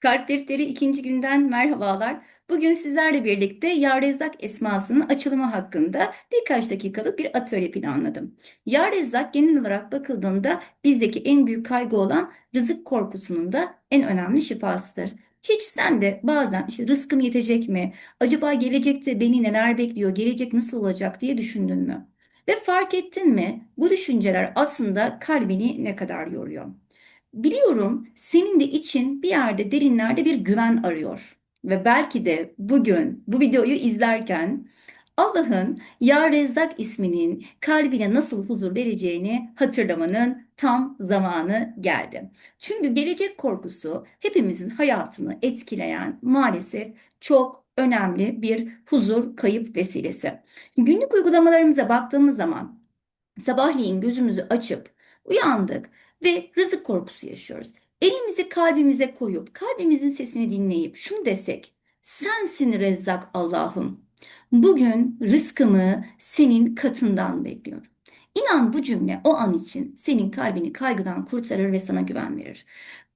Kart Defteri ikinci günden merhabalar. Bugün sizlerle birlikte Ya Rezzak esmasının açılımı hakkında birkaç dakikalık bir atölye planladım. Ya Rezzak genel olarak bakıldığında bizdeki en büyük kaygı olan rızık korkusunun da en önemli şifasıdır. Hiç sen de bazen işte rızkım yetecek mi? Acaba gelecekte beni neler bekliyor? Gelecek nasıl olacak diye düşündün mü? Ve fark ettin mi? Bu düşünceler aslında kalbini ne kadar yoruyor. Biliyorum senin de için bir yerde derinlerde bir güven arıyor. Ve belki de bugün bu videoyu izlerken Allah'ın Ya Rezzak isminin kalbine nasıl huzur vereceğini hatırlamanın tam zamanı geldi. Çünkü gelecek korkusu hepimizin hayatını etkileyen maalesef çok önemli bir huzur kayıp vesilesi. Günlük uygulamalarımıza baktığımız zaman sabahleyin gözümüzü açıp uyandık ve rızık korkusu yaşıyoruz. Elimizi kalbimize koyup kalbimizin sesini dinleyip şunu desek sensin Rezzak Allah'ım. Bugün rızkımı senin katından bekliyorum. İnan bu cümle o an için senin kalbini kaygıdan kurtarır ve sana güven verir.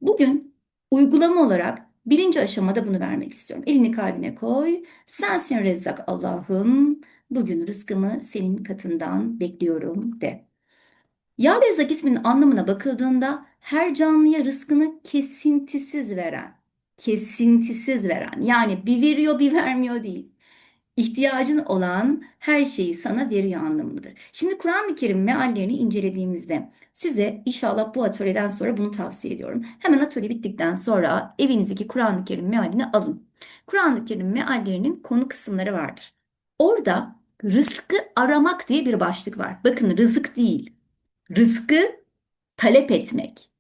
Bugün uygulama olarak birinci aşamada bunu vermek istiyorum. Elini kalbine koy. Sensin Rezzak Allah'ım. Bugün rızkımı senin katından bekliyorum de. Ya Rezzak isminin anlamına bakıldığında her canlıya rızkını kesintisiz veren, kesintisiz veren yani bir veriyor bir vermiyor değil. İhtiyacın olan her şeyi sana veriyor anlamındadır. Şimdi Kur'an-ı Kerim meallerini incelediğimizde size inşallah bu atölyeden sonra bunu tavsiye ediyorum. Hemen atölye bittikten sonra evinizdeki Kur'an-ı Kerim mealini alın. Kur'an-ı Kerim meallerinin konu kısımları vardır. Orada rızkı aramak diye bir başlık var. Bakın rızık değil. Rızkı talep etmek.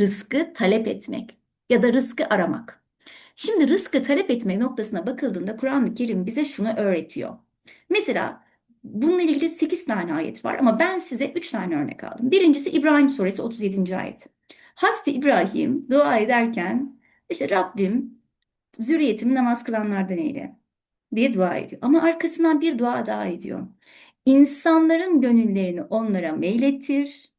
Rızkı talep etmek ya da rızkı aramak. Şimdi rızkı talep etme noktasına bakıldığında Kur'an-ı Kerim bize şunu öğretiyor. Mesela bununla ilgili 8 tane ayet var ama ben size 3 tane örnek aldım. Birincisi İbrahim suresi 37. ayet. Hazreti İbrahim dua ederken işte Rabbim zürriyetimi namaz kılanlardan eyle diye dua ediyor. Ama arkasından bir dua daha ediyor. İnsanların gönüllerini onlara meylettir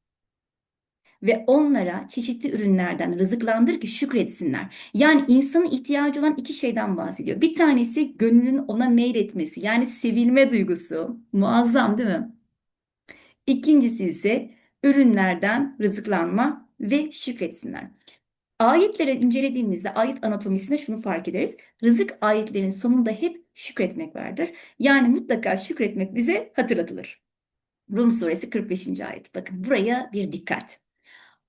ve onlara çeşitli ürünlerden rızıklandır ki şükretsinler. Yani insanın ihtiyacı olan iki şeyden bahsediyor. Bir tanesi gönlünün ona meyletmesi yani sevilme duygusu. Muazzam değil mi? İkincisi ise ürünlerden rızıklanma ve şükretsinler. Ayetleri incelediğimizde ayet anatomisinde şunu fark ederiz. Rızık ayetlerin sonunda hep şükretmek vardır. Yani mutlaka şükretmek bize hatırlatılır. Rum suresi 45. ayet. Bakın buraya bir dikkat.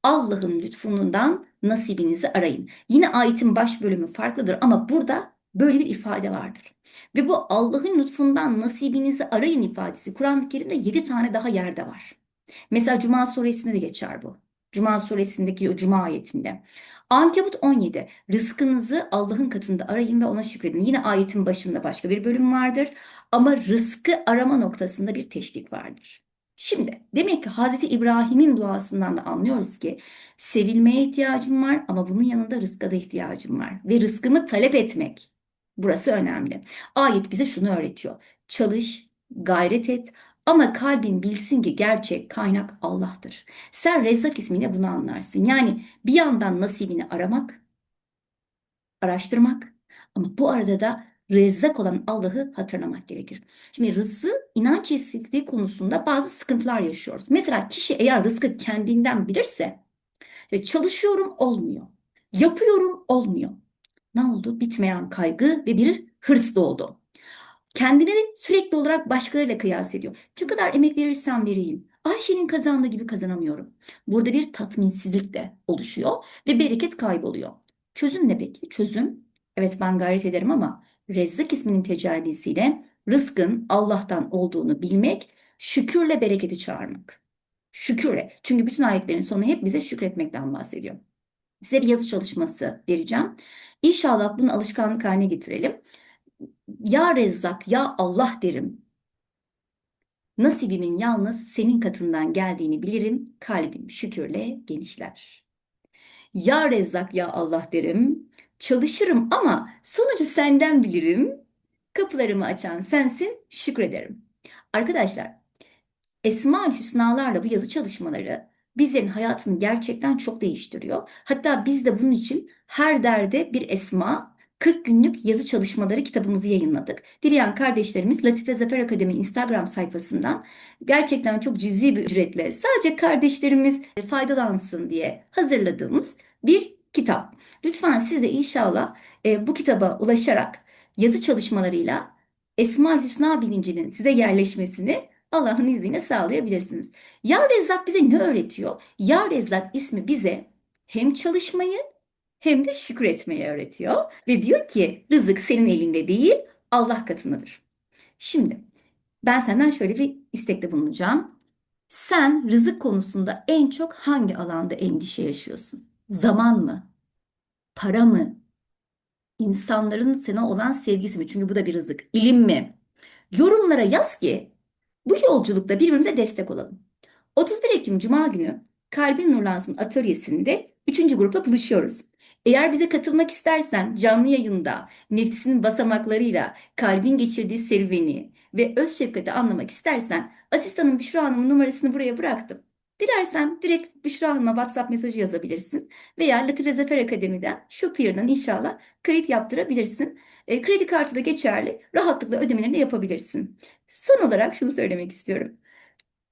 Allah'ın lütfundan nasibinizi arayın. Yine ayetin baş bölümü farklıdır ama burada böyle bir ifade vardır. Ve bu Allah'ın lütfundan nasibinizi arayın ifadesi Kur'an-ı Kerim'de 7 tane daha yerde var. Mesela Cuma suresinde de geçer bu. Cuma suresindeki o Cuma ayetinde. Ankebut 17. Rızkınızı Allah'ın katında arayın ve ona şükredin. Yine ayetin başında başka bir bölüm vardır. Ama rızkı arama noktasında bir teşvik vardır. Şimdi demek ki Hazreti İbrahim'in duasından da anlıyoruz ki sevilmeye ihtiyacım var ama bunun yanında rızka da ihtiyacım var. Ve rızkımı talep etmek. Burası önemli. Ayet bize şunu öğretiyor. Çalış, gayret et ama kalbin bilsin ki gerçek kaynak Allah'tır. Sen Rezzak ismine bunu anlarsın. Yani bir yandan nasibini aramak, araştırmak ama bu arada da Rezzak olan Allah'ı hatırlamak gerekir. Şimdi rızkı inanç eksikliği konusunda bazı sıkıntılar yaşıyoruz. Mesela kişi eğer rızkı kendinden bilirse çalışıyorum olmuyor. Yapıyorum olmuyor. Ne oldu? Bitmeyen kaygı ve bir hırs doğdu. Kendini sürekli olarak başkalarıyla kıyas ediyor. Şu kadar emek verirsem vereyim. Ayşe'nin kazandığı gibi kazanamıyorum. Burada bir tatminsizlik de oluşuyor ve bereket kayboluyor. Çözüm ne peki? Çözüm, evet ben gayret ederim ama Rezzak isminin tecellisiyle rızkın Allah'tan olduğunu bilmek, şükürle bereketi çağırmak. Şükürle. Çünkü bütün ayetlerin sonu hep bize şükretmekten bahsediyor. Size bir yazı çalışması vereceğim. İnşallah bunu alışkanlık haline getirelim. Ya Rezzak, ya Allah derim. Nasibimin yalnız senin katından geldiğini bilirim. Kalbim şükürle genişler. Ya Rezzak, ya Allah derim. Çalışırım ama sonucu senden bilirim. Kapılarımı açan sensin, şükrederim. Arkadaşlar, Esma-ül Hüsnalarla bu yazı çalışmaları bizlerin hayatını gerçekten çok değiştiriyor. Hatta biz de bunun için her derde bir esma 40 günlük yazı çalışmaları kitabımızı yayınladık. Dileyen kardeşlerimiz Latife Zafer Akademi Instagram sayfasından gerçekten çok cüzi bir ücretle sadece kardeşlerimiz faydalansın diye hazırladığımız bir kitap. Lütfen siz de inşallah e, bu kitaba ulaşarak yazı çalışmalarıyla Esma-ül Hüsna bilincinin size yerleşmesini Allah'ın izniyle sağlayabilirsiniz. Ya Rezzak bize ne öğretiyor? Ya Rezzak ismi bize hem çalışmayı hem de şükretmeyi öğretiyor. Ve diyor ki rızık senin elinde değil Allah katındadır. Şimdi ben senden şöyle bir istekte bulunacağım. Sen rızık konusunda en çok hangi alanda endişe yaşıyorsun? Zaman mı? Para mı? İnsanların sana olan sevgisi mi? Çünkü bu da bir rızık. İlim mi? Yorumlara yaz ki bu yolculukta birbirimize destek olalım. 31 Ekim Cuma günü Kalbin Nurlansın atölyesinde 3. grupla buluşuyoruz. Eğer bize katılmak istersen canlı yayında nefsin basamaklarıyla kalbin geçirdiği serüveni ve öz şefkati anlamak istersen asistanım Büşra Hanım'ın numarasını buraya bıraktım. Dilersen direkt Büşra Hanım'a WhatsApp mesajı yazabilirsin veya Latife Zafer Akademi'den Shopier'dan inşallah kayıt yaptırabilirsin. E, kredi kartı da geçerli. Rahatlıkla ödemelerini de yapabilirsin. Son olarak şunu söylemek istiyorum.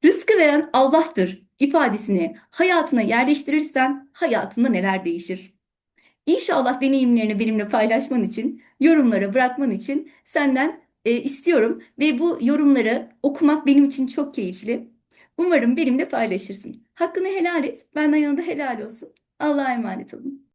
Rızkı veren Allah'tır ifadesini hayatına yerleştirirsen hayatında neler değişir? İnşallah deneyimlerini benimle paylaşman için, yorumlara bırakman için senden e, istiyorum ve bu yorumları okumak benim için çok keyifli. Umarım benimle paylaşırsın. Hakkını helal et, benden yanında helal olsun. Allah'a emanet olun.